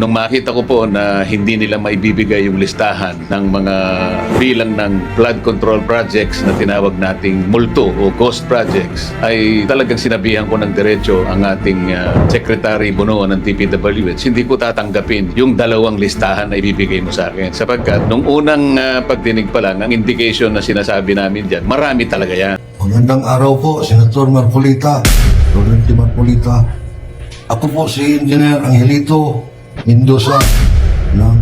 Nung makita ko po na hindi nila maibibigay yung listahan ng mga bilang ng flood control projects na tinawag nating multo o ghost projects, ay talagang sinabihan ko ng diretso ang ating ah, Secretary Bonoan ng TPWH, hindi ko tatanggapin yung dalawang listahan na ibibigay mo sa akin. Sapagkat nung unang ah, pagdinig pa lang, ang indication na sinasabi namin dyan, marami talaga yan. Magandang araw po, Senator Marcolita, Lorente Marcolita. Ako po si Engineer Angelito Mendoza ng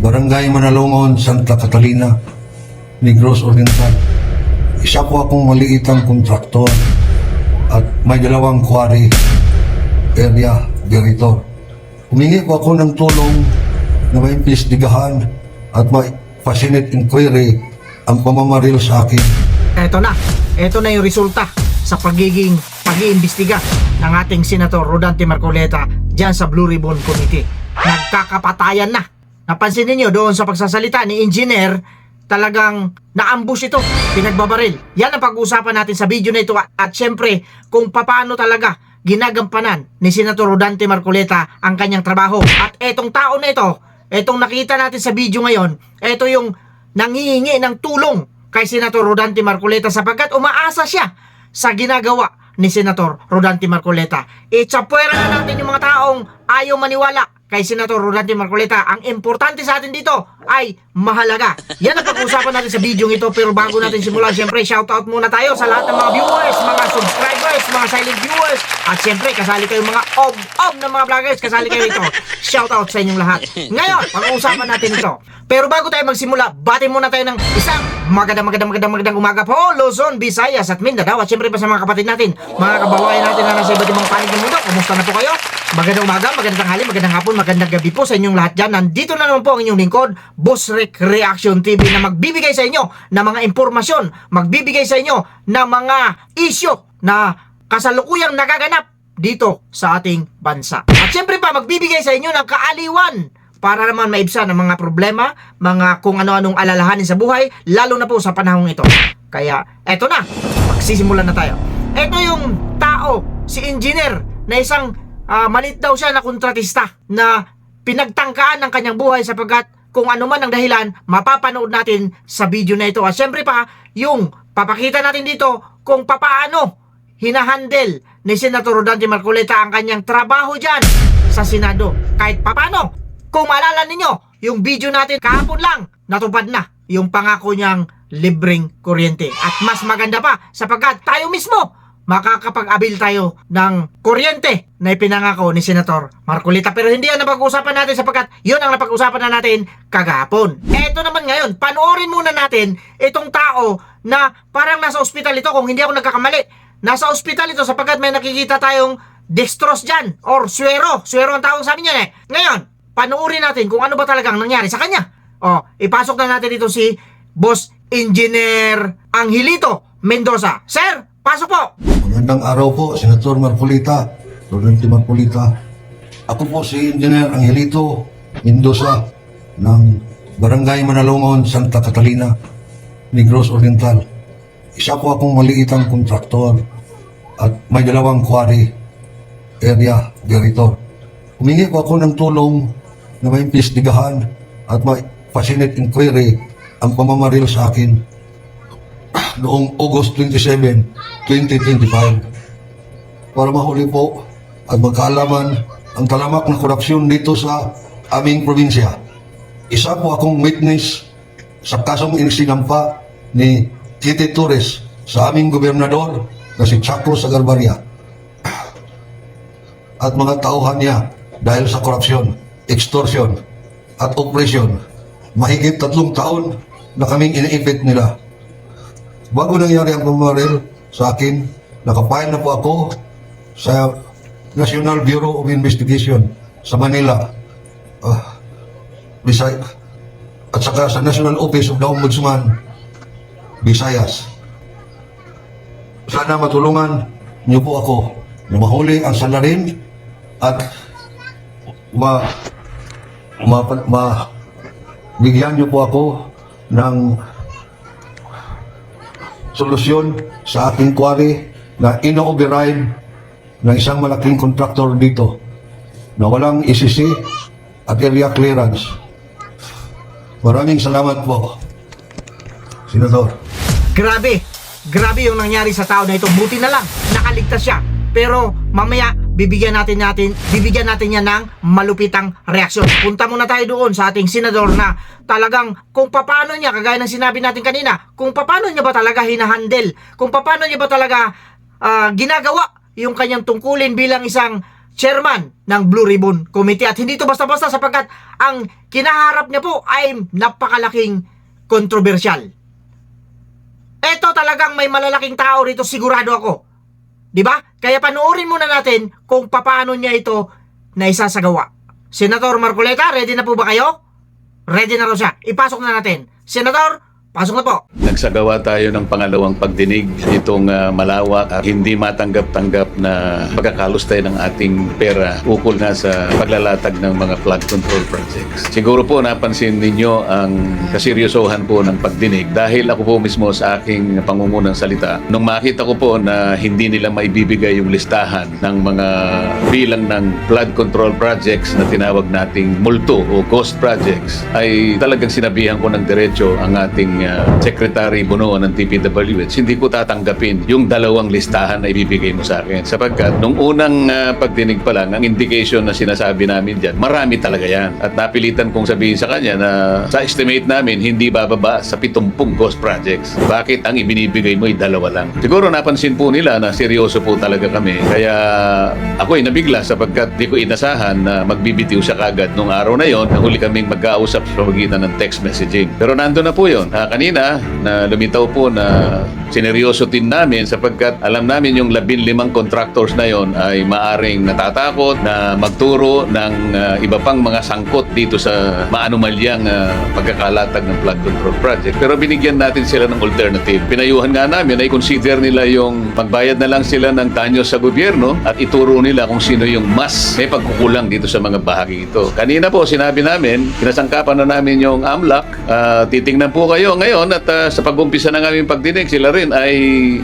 Barangay Manalongon, Santa Catalina, Negros Oriental. Isa po akong maliitang kontraktor at may dalawang quarry area director. Humingi po ako ng tulong na may investigahan at may facilitate inquiry ang pamamaril sa akin. Eto na. Eto na yung resulta sa pagiging pag-iimbestiga ng ating Senator Rodante Marcoleta dyan sa Blue Ribbon Committee. Nagkakapatayan na. Napansin ninyo doon sa pagsasalita ni Engineer, talagang naambush ito, pinagbabaril. Yan ang pag-uusapan natin sa video na ito at syempre kung paano talaga ginagampanan ni Senator Rodante Marcoleta ang kanyang trabaho. At etong tao na ito, etong nakita natin sa video ngayon, ito yung nangihingi ng tulong kay Senator Rodante Marcoleta sapagkat umaasa siya sa ginagawa ni Senator Rodante Marcoleta. Itsapwera na natin yung mga taong ayaw maniwala kay Senator Rodante Marcoleta. Ang importante sa atin dito ay mahalaga. Yan ang pag-uusapan natin sa video ito pero bago natin simulan, syempre shoutout muna tayo sa lahat ng mga viewers, mga subscribers, mga silent viewers at syempre kasali kayo mga ob-ob na mga vloggers, kasali kayo ito. Shoutout sa inyong lahat. Ngayon, pag-uusapan natin ito. Pero bago tayo magsimula, bati muna tayo ng isang magandang magandang magandang magandang umaga po Luzon, Visayas at Mindanao at syempre pa sa mga kapatid natin, mga kababayan natin na nasa iba't ibang panig ng mundo. Kumusta na po kayo? Magandang umaga, magandang tanghali, magandang hapon, magandang gabi po sa inyong lahat dyan. Nandito na naman po ang inyong lingkod, Boss Rick Reaction TV na magbibigay sa inyo ng mga impormasyon, magbibigay sa inyo ng mga isyo na kasalukuyang nagaganap dito sa ating bansa. At syempre pa, magbibigay sa inyo ng kaaliwan para naman maibsan ang mga problema, mga kung ano-anong alalahanin sa buhay, lalo na po sa panahong ito. Kaya, eto na, magsisimulan na tayo. Ito yung tao, si engineer, na isang ah, malit daw siya na kontratista na pinagtangkaan ng kanyang buhay sapagkat kung ano man ang dahilan, mapapanood natin sa video na ito. At syempre pa, yung papakita natin dito kung papaano hinahandle ni Senator Rodante Marcoleta ang kanyang trabaho dyan sa Senado. Kahit papano, kung maalala ninyo, yung video natin kahapon lang, natupad na yung pangako niyang libreng kuryente. At mas maganda pa sapagkat tayo mismo makakapag-abil tayo ng kuryente na ipinangako ni Senator Marcolita. Pero hindi yan ang napag-uusapan natin sapagkat yun ang napag-uusapan na natin kagahapon. Eto naman ngayon, panoorin muna natin itong tao na parang nasa ospital ito kung hindi ako nagkakamali. Nasa ospital ito sapagkat may nakikita tayong dextrose dyan or suero. Suero ang tawag sa amin yan eh. Ngayon, panoorin natin kung ano ba talagang nangyari sa kanya. O, ipasok na natin dito si Boss Engineer Angelito Mendoza. Sir, pasok po! Magandang araw po, Senator Marcolita, Lorente Marcolita. Ako po si Engineer Angelito Mendoza ng Barangay Manalongon, Santa Catalina, Negros Oriental. Isa po akong maliitang kontraktor at may dalawang quarry area director. Humingi po ako ng tulong na may at may facilitate inquiry ang pamamaril sa akin noong August 27, 2025 para mahuli po at magkaalaman ang talamak na korupsyon dito sa aming probinsya. Isa po akong witness sa kasong inisinampa ni Titi Torres sa aming gobernador na si Chacro Sagarbaria at mga tauhan niya dahil sa korupsyon, extortion at opresyon. Mahigit tatlong taon na kaming iniipit nila. Bago nangyari ang pumaril sa akin, nakapile na po ako sa National Bureau of Investigation sa Manila. Ah, Bisay at saka sa National Office of the Ombudsman, Visayas. Sana matulungan niyo po ako na mahuli ang salarin at ma, ma, ma bigyan niyo po ako ng solusyon sa aking quarry na ino-override ng isang malaking kontraktor dito na walang isisi at area clearance. Maraming salamat po, Senador. Grabe, grabe yung nangyari sa tao na ito. Buti na lang, nakaligtas siya. Pero mamaya, bibigyan natin natin, bibigyan natin niya ng malupitang reaksyon. Punta muna tayo doon sa ating senador na talagang kung paano niya, kagaya ng sinabi natin kanina, kung paano niya ba talaga hinahandle, kung paano niya ba talaga ah, ginagawa yung kanyang tungkulin bilang isang chairman ng Blue Ribbon Committee. At hindi ito basta-basta sapagkat ang kinaharap niya po ay napakalaking kontrobersyal. Eto talagang may malalaking tao rito, sigurado ako. 'Di ba? Kaya panoorin muna natin kung paano niya ito na isasagawa. Senator Marcoleta, ready na po ba kayo? Ready na raw siya. Ipasok na natin. Senador, pasok na po. Nagsagawa tayo ng pangalawang pagdinig itong ah, malawak at hindi matanggap-tanggap na pagkakalustay ng ating pera ukol na sa paglalatag ng mga flood control projects. Siguro po napansin ninyo ang kaseryosohan po ng pagdinig dahil ako po mismo sa aking pangungunang salita nung makita ko po na hindi nila maibibigay yung listahan ng mga bilang ng flood control projects na tinawag nating multo o ghost projects ay talagang sinabihan ko ng diretso ang ating uh, Secretary Bonoan ng TPWH, hindi ko tatanggapin yung dalawang listahan na ibibigay mo sa akin. Sapagkat nung unang uh, pagdinig pa lang, ang indication na sinasabi namin dyan, marami talaga yan. At napilitan kong sabihin sa kanya na sa estimate namin, hindi bababa sa 70 ghost projects. Bakit ang ibinibigay mo ay dalawa lang? Siguro napansin po nila na seryoso po talaga kami. Kaya ako ay nabigla sapagkat di ko inasahan na magbibitiw siya kagad nung araw na yon. Nahuli kaming magkausap sa pamagitan ng text messaging. Pero nando na po yon. Kanina, na lumitaw po na sineryoso din namin sapagkat alam namin yung labin limang contractors na yon ay maaring natatakot na magturo ng ah, iba pang mga sangkot dito sa maanumalyang ah, pagkakalatag ng flood control project. Pero binigyan natin sila ng alternative. Pinayuhan nga namin ay consider nila yung magbayad na lang sila ng tanyo sa gobyerno at ituro nila kung sino yung mas may pagkukulang dito sa mga bahagi ito. Kanina po sinabi namin, kinasangkapan na namin yung AMLAC. Ah, titingnan po kayo ngayon at ah, sa pag-umpisa ng aming pagdinig, sila rin ay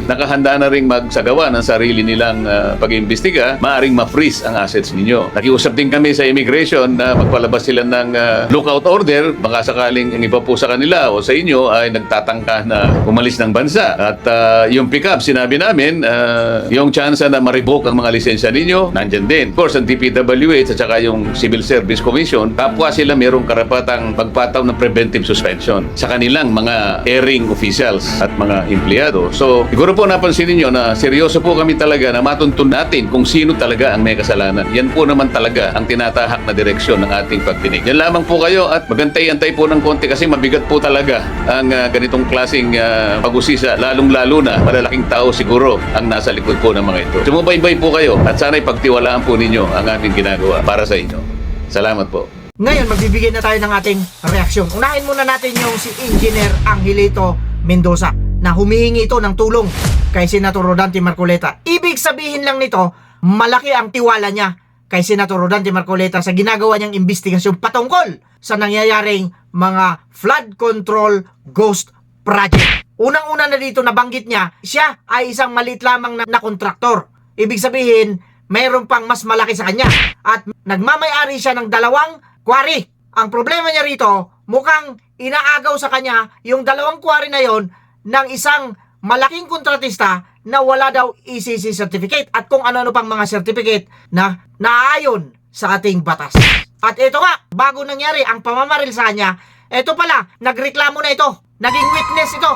nakahanda na rin magsagawa ng sarili nilang ah, pag-imbestiga. Maaring ma-freeze ang assets ninyo. Nakiusap din kami sa immigration na magpalabas sila ng ah, lookout order. Baka sakaling ang iba po sa kanila o sa inyo ay nagtatangka na umalis ng bansa. At ah, yung pick-up, sinabi namin, ah, yung chance na ma-revoke ang mga lisensya ninyo, nandyan din. Of course, ang DPWH at saka yung Civil Service Commission, kapwa sila mayroong karapatang pagpataw ng preventive suspension sa kanilang mga airing officials at mga empleyado. So, siguro po napansin ninyo na seryoso po kami talaga na matuntun natin kung sino talaga ang may kasalanan. Yan po naman talaga ang tinatahak na direksyon ng ating pagdinig. Yan lamang po kayo at magantay-antay po ng konti kasi mabigat po talaga ang ah, ganitong klaseng ah, pag-usisa, lalong-lalo na malalaking tao siguro ang nasa likod po ng mga ito. Sumubaybay po kayo at sana'y pagtiwalaan po ninyo ang aming ginagawa para sa inyo. Salamat po. Ngayon, magbibigay na tayo ng ating reaksyon. Unahin muna natin yung si Engineer Angelito Mendoza na humihingi ito ng tulong kay Senator Rodante Marcoleta. Ibig sabihin lang nito, malaki ang tiwala niya kay Senator Rodante Marcoleta sa ginagawa niyang investigasyon patungkol sa nangyayaring mga flood control ghost project. Unang-una na dito nabanggit niya, siya ay isang maliit lamang na, na kontraktor. Ibig sabihin, mayroon pang mas malaki sa kanya. At nagmamayari siya ng dalawang quarry. Ang problema niya rito, mukhang inaagaw sa kanya yung dalawang quarry na yon ng isang malaking kontratista na wala daw ECC certificate at kung ano-ano pang mga certificate na naayon sa ating batas. At ito nga, bago nangyari ang pamamaril sa kanya, ito pala, nagreklamo na ito. Naging witness ito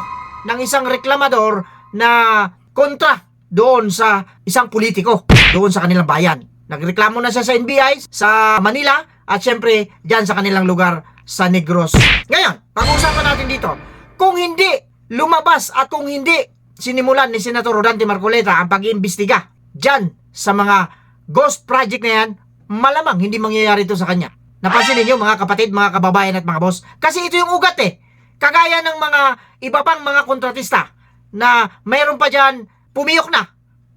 ng isang reklamador na kontra doon sa isang politiko doon sa kanilang bayan. Nagreklamo na siya sa NBI sa Manila at syempre dyan sa kanilang lugar sa Negros. Ngayon, pag-uusapan natin dito, kung hindi lumabas at kung hindi sinimulan ni Senator Rodante Marcoleta ang pag-iimbestiga dyan sa mga ghost project na yan, malamang hindi mangyayari ito sa kanya. Napansin ninyo mga kapatid, mga kababayan at mga boss? Kasi ito yung ugat eh. Kagaya ng mga iba pang mga kontratista na mayroon pa dyan pumiyok na,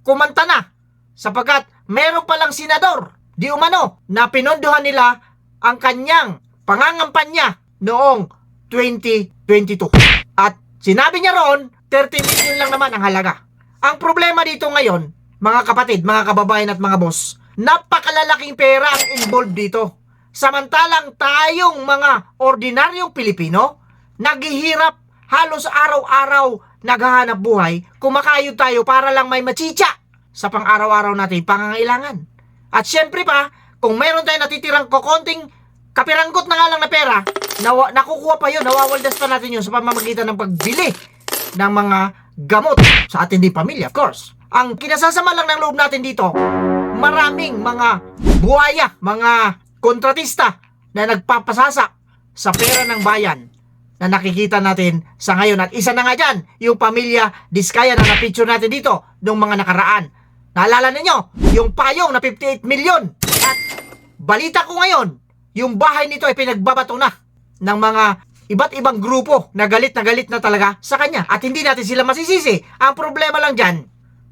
kumanta na, sapagkat meron palang senador, di umano, na pinondohan nila ang kanyang pangangampanya noong 2022. At sinabi niya roon, 30 million lang naman ang halaga. Ang problema dito ngayon, mga kapatid, mga kababayan at mga boss, napakalalaking pera ang involved dito. Samantalang tayong mga ordinaryong Pilipino, naghihirap halos araw-araw naghahanap buhay, kumakayod tayo para lang may machicha sa pang-araw-araw natin pangangailangan. At syempre pa, kung meron tayong natitirang kokonting kapiranggot na nga lang na pera, nawa, nakukuha pa yun, nawawaldas pa natin yun sa pamamagitan ng pagbili ng mga gamot sa ating di pamilya, of course. Ang kinasasama lang ng loob natin dito, maraming mga buhaya, mga kontratista na nagpapasasa sa pera ng bayan na nakikita natin sa ngayon. At isa na nga dyan, yung pamilya Diskaya na na-picture natin dito noong mga nakaraan. Naalala ninyo, yung payong na 58 million. At balita ko ngayon, yung bahay nito ay pinagbabato na ng mga iba't ibang grupo na galit na galit na talaga sa kanya. At hindi natin sila masisisi. Ang problema lang dyan,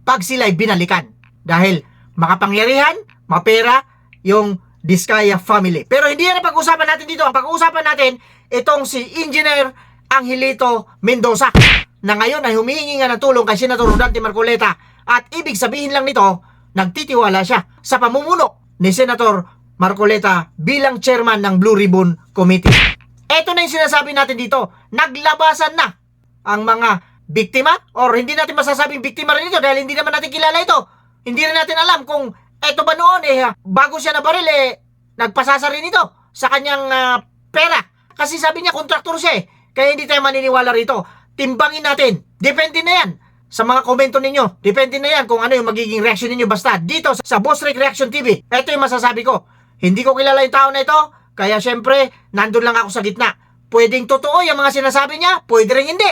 pag sila ay binalikan. Dahil makapangyarihan, mapera, yung Diskaya family. Pero hindi yan ang pag-usapan natin dito. Ang pag-uusapan natin, itong si Engineer Angelito Mendoza na ngayon ay humihingi nga ng tulong kay Senator Rodante Marcoleta at ibig sabihin lang nito, nagtitiwala siya sa pamumuno ni Senator Marcoleta bilang chairman ng Blue Ribbon Committee. Ito na yung sinasabi natin dito, naglabasan na ang mga biktima or hindi natin masasabing biktima rin ito dahil hindi naman natin kilala ito. Hindi rin natin alam kung eto ba noon eh bago siya nabaril eh nagpasasa rin ito sa kanyang ah, pera. Kasi sabi niya kontraktor siya eh. Kaya hindi tayo maniniwala rito. Timbangin natin. Depende na yan sa mga komento ninyo. Depende na yan kung ano yung magiging reaction ninyo. Basta dito sa, Boss Rick Reaction TV, ito yung masasabi ko. Hindi ko kilala yung tao na ito, kaya syempre, nandun lang ako sa gitna. Pwedeng totoo yung mga sinasabi niya, pwede rin hindi.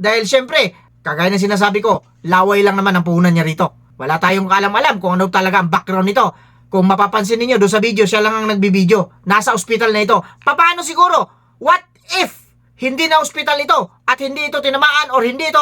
Dahil syempre, kagaya ng sinasabi ko, laway lang naman ang puhunan niya rito. Wala tayong kalam-alam kung ano talaga ang background nito. Kung mapapansin ninyo doon sa video, siya lang ang nagbibideo. Nasa ospital na ito. Paano siguro? What if hindi na ospital ito at hindi ito tinamaan or hindi ito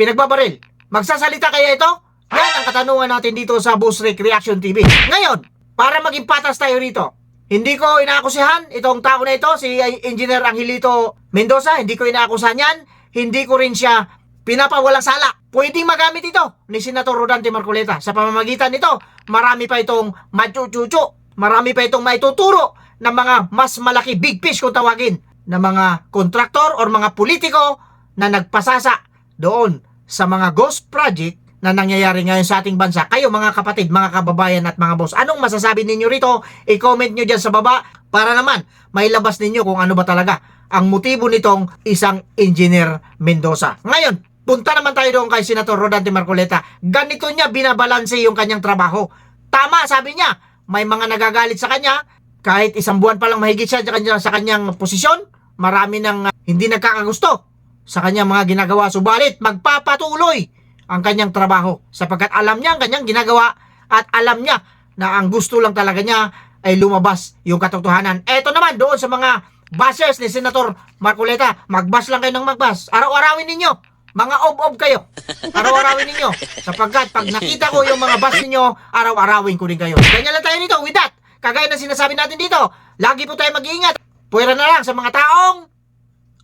pinagbabaril? Magsasalita kaya ito? Yan ang katanungan natin dito sa Boss Rick Reaction TV. Ngayon, para maging patas tayo rito, hindi ko inaakusahan itong tao na ito, si Engineer Angelito Mendoza, hindi ko inaakusahan yan, hindi ko rin siya pinapawalang sala. Pwedeng magamit ito ni Senator Rodante Marcoleta. Sa pamamagitan nito, marami pa itong machuchucho, marami pa itong maituturo ng mga mas malaki big fish kung tawagin na mga kontraktor or mga politiko na nagpasasa doon sa mga ghost project na nangyayari ngayon sa ating bansa. Kayo mga kapatid, mga kababayan at mga boss, anong masasabi ninyo rito? I-comment nyo dyan sa baba para naman may labas ninyo kung ano ba talaga ang motibo nitong isang engineer Mendoza. Ngayon, punta naman tayo doon kay Senator Rodante Marcoleta. Ganito niya binabalanse yung kanyang trabaho. Tama, sabi niya, may mga nagagalit sa kanya, kahit isang buwan pa lang mahigit siya sa kanyang, sa kanyang posisyon, marami nang uh, hindi nagkakagusto sa kanyang mga ginagawa. Subalit, magpapatuloy ang kanyang trabaho sapagkat alam niya ang kanyang ginagawa at alam niya na ang gusto lang talaga niya ay lumabas yung katotohanan. Eto naman doon sa mga bashers ni Senator Marcoleta, magbas lang kayo ng magbas. Araw-arawin ninyo. Mga ob-ob kayo. Araw-arawin ninyo. Sapagkat pag nakita ko yung mga bas ninyo, araw-arawin ko rin kayo. Ganyan lang tayo dito. With that, kagaya na sinasabi natin dito, lagi po tayo mag-iingat. Pwera na lang sa mga taong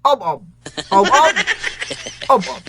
ob-ob. Ob-ob. Ob-ob.